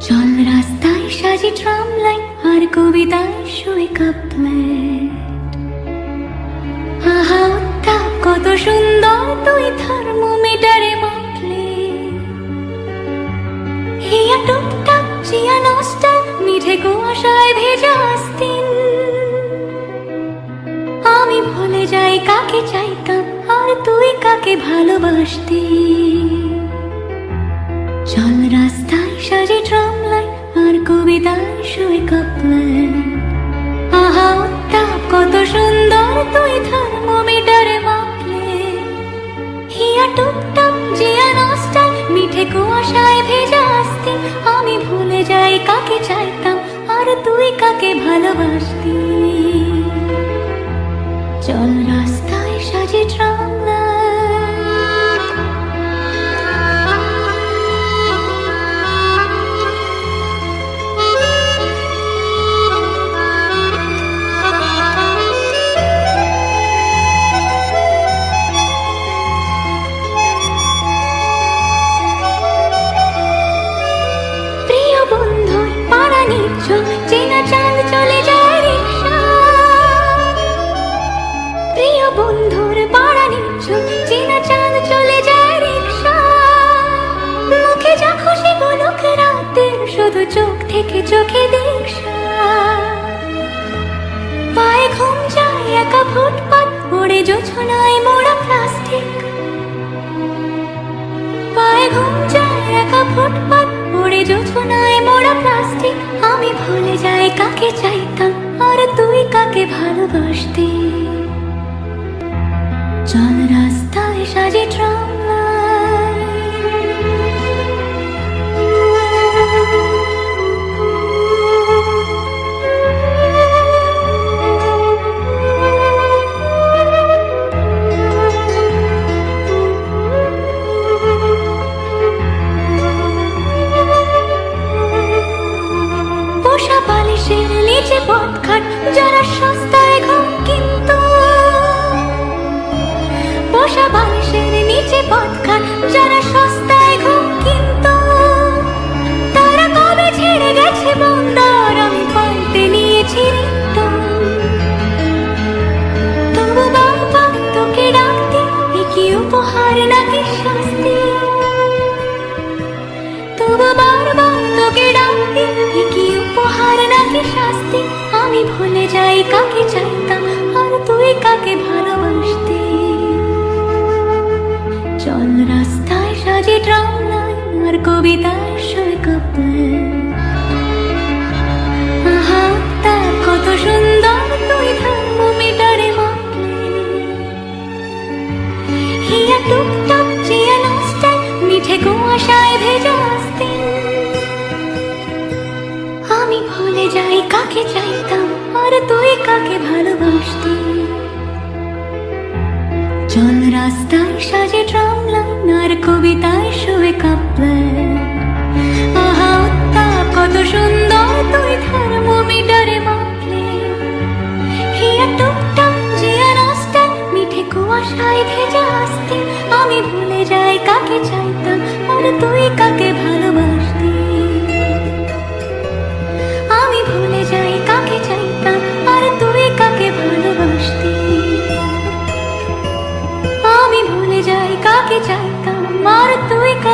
রাস্তায় সাজি tram line, আর কবিতায় শুয়ে কাপলেট আহা উত্তাপ কত সুন্দর তুই থার্মোমিটারে মাপলে হিয়া টুকটাক চিয়া নষ্টা, মিঠে কুয়াশায় ভেজা আস্তিন। আমি ভুলে যাই কাকে চাইতাম, আর তুই কাকে ভালোবাসতি। চল রাস্তায় সাজে ট্রাম লাইন আর কবিতায় শুয়ে কাপলেট আহা, উত্তাপ, কত সুন্দর তুই থার্মোমিটারে মাপলে। হিয়া টুকটাক জিয়া নষ্টা মিঠে কুয়াশায় ভেজা আসতি, আমি ভুলে যাই কাকে চাইতাম আর তুই কাকে ভালোবাসতি। চল রাস্তায় সাজে ট্রাম জোছনায় মোড়া প্লাস্টিক পায়ে ঘুম যায় একা ফুটপাত পড়ে জোছনায় মোড়া প্লাস্টিক আমি ভুলে যাই কাকে চাইতাম, আর তুই কাকে ভালোবাসতি? চল রাস্তায় সাজে ট্রাম নিচে পথঘাট যারা সস্তায় ঘুম কিন্তু। পোষা বাংশের নিচে পথঘাট যারা আমি ভুলে যাই, কাকে চাইতাম, আর তুই কাকে ভালোবাসতি? চল রাস্তায় সাজে ট্রাম আর কবিতায় সই তার কত সুন্দর টুকটাক চিয়া নষ্টা মিঠে কুয়াশায় ভেজা ভুলে যাই, কাকে চাইতাম? আর তুই কাকে ভালোবাসতি? চল রাস্তায় সাজে ট্রাম লাইন, আর কবিতায় শুয়ে কাঁপলে। আহা উত্তাপ কত সুন্দর তুই থার্মোমিটারে মাপলে। হিয়া টুকটাক জিয়া মিঠে কুয়াশায় ভেজা আসতে। আমি ভুলে যাই, কাকে চাইতাম? আর তুই কাকে ভালো एका मार तू एका